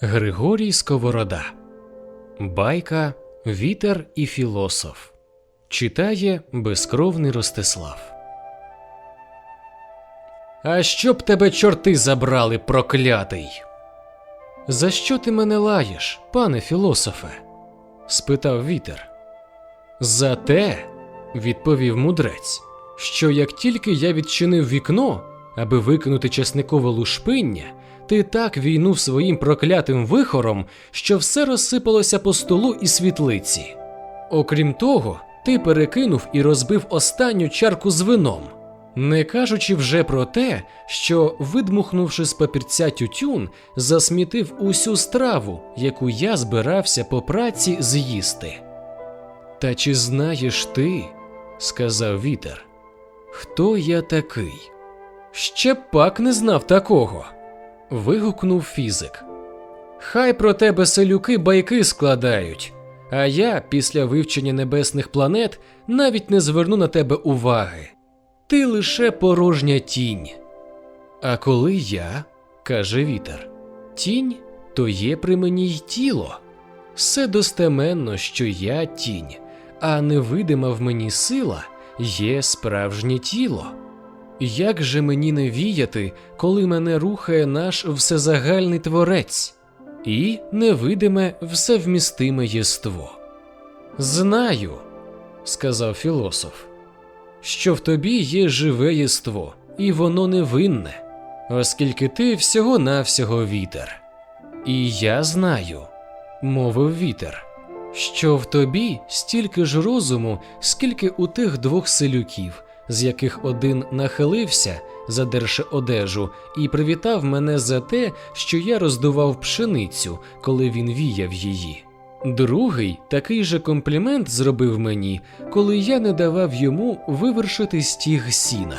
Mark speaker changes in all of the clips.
Speaker 1: Григорій Сковорода. Байка Вітер і філософ. Читає безкровний Ростислав. А щоб тебе чорти забрали, проклятий. За що ти мене лаєш, пане філософе? спитав вітер. За те, відповів мудрець, що як тільки я відчинив вікно, аби викинути часникове лушпиння, ти так війнув своїм проклятим вихором, що все розсипалося по столу і світлиці. Окрім того, ти перекинув і розбив останню чарку з вином, не кажучи вже про те, що, видмухнувши з папірця тютюн, засмітив усю страву, яку я збирався по праці з'їсти. Та чи знаєш ти, сказав вітер, хто я такий? Ще пак не знав такого. Вигукнув фізик. Хай про тебе селюки байки складають, а я, після вивчення небесних планет, навіть не зверну на тебе уваги. Ти лише порожня тінь. А коли я, каже вітер, тінь, то є при мені й тіло. Все достеменно, що я тінь, а невидима в мені сила є справжнє тіло. Як же мені не віяти, коли мене рухає наш всезагальний творець і невидиме всевмістиме єство? Знаю, сказав філософ, що в тобі є живе єство, і воно невинне, оскільки ти всього-навсього вітер. І я знаю, мовив вітер, що в тобі стільки ж розуму, скільки у тих двох селюків, з яких один нахилився, задерши одежу, і привітав мене за те, що я роздував пшеницю, коли він віяв її. Другий такий же комплімент зробив мені, коли я не давав йому вивершити стіг сіна.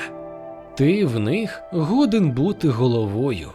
Speaker 1: Ти в них годен бути головою.